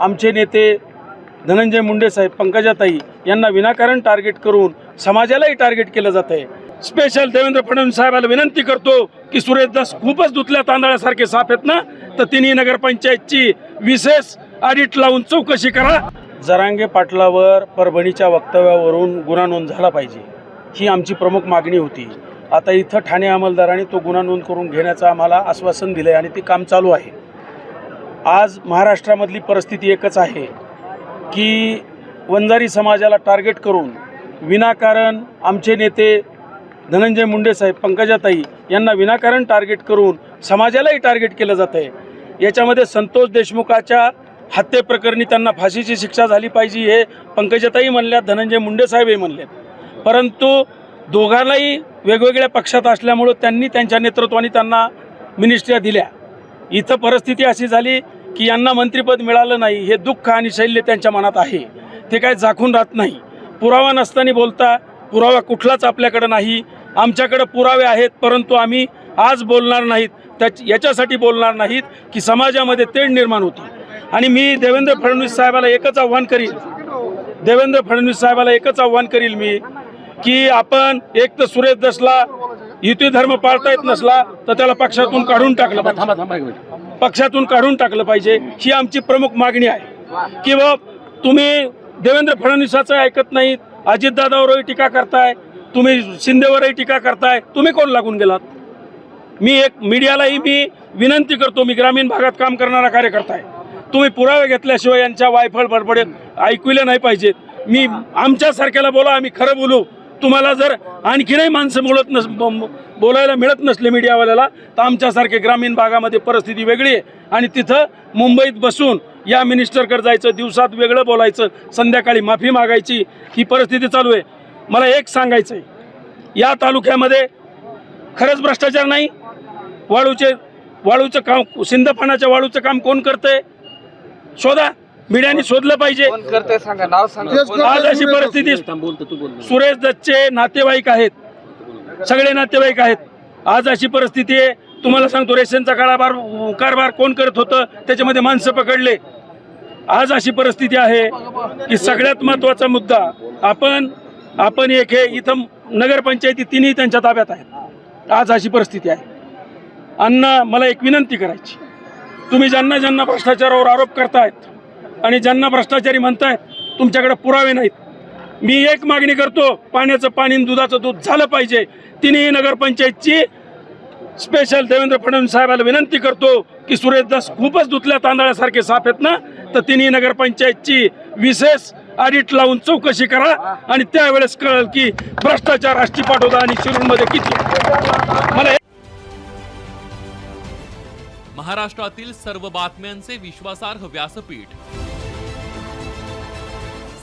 आमचे नेते धनंजय मुंडे साहेब पंकजाताई यांना विनाकारण टार्गेट करून समाजालाही टार्गेट केलं जात आहे. स्पेशल देवेंद्र फडणवीस साहेबाला विनंती करतो की सुरेश दास खूपच धुतल्या तांदळासारखे साफ आहेत ना तर तिन्ही नगरपंचायतची विशेष ऑडिट लावून चौकशी करा. जरांगे पाटलावर परभणीच्या वक्तव्यावरून गुन्हा नोंद झाला पाहिजे ही आमची प्रमुख मागणी होती. आता इथं ठाणे अंमलदाराने तो गुन्हा नोंद करून घेण्याचं आम्हाला आश्वासन दिलं आहे आणि ते काम चालू आहे. आज महाराष्ट्रामधली परिस्थिती एकच आहे की वंजारी समाजाला टार्गेट करून विनाकारण आमचे नेते धनंजय मुंडे साहेब पंकजाताई यांना विनाकारण टार्गेट करून समाजालाही टार्गेट केलं जातं आहे. याच्यामध्ये संतोष देशमुखाच्या हत्येप्रकरणी त्यांना फाशीची शिक्षा झाली पाहिजे हे पंकजाताई म्हणल्यात धनंजय मुंडे साहेबही म्हणलेत. परंतु दोघांनाही वेगवेगळ्या पक्षात असल्यामुळं त्यांनी त्यांच्या नेतृत्वाने त्यांना मिनिस्ट्र्या दिल्या. इथं परिस्थिती अशी झाली की यांना मंत्रिपद मिळालं नाही हे दुःख आणि शैल्य त्यांच्या मनात आहे. ते काय झाकून राहत नाही. पुरावा नसताना बोलता पुरावा कुठलाच आपल्याकडं नाही. आमच्याकडं पुरावे आहेत परंतु आम्ही आज बोलणार नाहीत त्याच याच्यासाठी बोलणार नाहीत की समाजामध्ये तेढ निर्माण होती. आणि मी देवेंद्र फडणवीस साहेबाला एकच आव्हान करील देवेंद्र फडणवीस साहेबाला एकच आव्हान करील मी की आपण एक तर सुरेश दसला युती धर्म पाळता येत नसला तर त्याला पक्षातून काढून टाकलं पक्षातून काढून टाकलं पाहिजे ही आमची प्रमुख मागणी आहे. की बा तुम्ही देवेंद्र फडणवीसाचं ऐकत नाहीत अजितदादावरही टीका करताय तुम्ही शिंदेवरही टीका करताय तुम्ही कोण लागून गेलात? मी एक मीडियालाही मी विनंती करतो मी ग्रामीण भागात काम करणारा कार्यकर्ता आहे तुम्ही पुरावे घेतल्याशिवाय यांच्या वायफळ बडबडे ऐकविले नाही पाहिजेत. मी आमच्यासारख्याला बोला आम्ही खरं बोलू. तुम्हाला जर आणखीनही माणसं बोलत नस बोलायला मिळत नसले मीडियावाल्याला तर आमच्यासारखे ग्रामीण भागामध्ये परिस्थिती वेगळी आहे. आणि तिथं मुंबईत बसून या मिनिस्टरकडे जायचं दिवसात वेगळं बोलायचं संध्याकाळी माफी मागायची ही परिस्थिती चालू आहे. मला एक सांगायचं आहे. या तालुक्यामध्ये खरंच भ्रष्टाचार नाही. वाळूचे वाळूचं काम सिंदफानाच्या वाळूचं काम कोण करतंय? शोधा. मीडियाने शोधलं पाहिजे. कोण करते सांगा नाव सांगा. कोण- आज अशी परिस्थिती सुरेश दत्तचे नातेवाईक आहेत. सगळे नातेवाईक आहेत. आज अशी परिस्थिती आहे. तुम्हाला सांगतो रेशनचा कारभार कारभार कोण करत होतं त्याच्यामध्ये माणसं पकडले. आज अशी परिस्थिती आहे की सगळ्यात महत्त्वाचा मुद्दा आपण आपण एक हे इथं नगरपंचायती तिन्ही त्यांच्या ताब्यात आहेत. आज अशी परिस्थिती आहे. अण्णा मला एक विनंती करायची. तुम्ही ज्यांना ज्यांना भ्रष्टाचारावर आरोप करतायत आणि ज्यांना भ्रष्टाचारी म्हणतायत तुमच्याकडे पुरावे नाहीत. मी एक मागणी करतो पाण्याचं पाणी दुधाचं दूध झालं पाहिजे. तिन्ही नगरपंचायतची स्पेशल देवेंद्र फडणवीस साहेबाला विनंती करतो की सुरेश दास खूपच धुतल्या तांदळासारखे साफ आहेत ना तर तिन्ही नगरपंचायतची विशेष ऑडिट लावून चौकशी करा आणि त्यावेळेस कळेल की भ्रष्टाचार आष्टी पाठवता आणि शिरूरमध्ये किती मला महाराष्ट्रातील सर्व बातम्यांचे विश्वासार्ह व्यासपीठ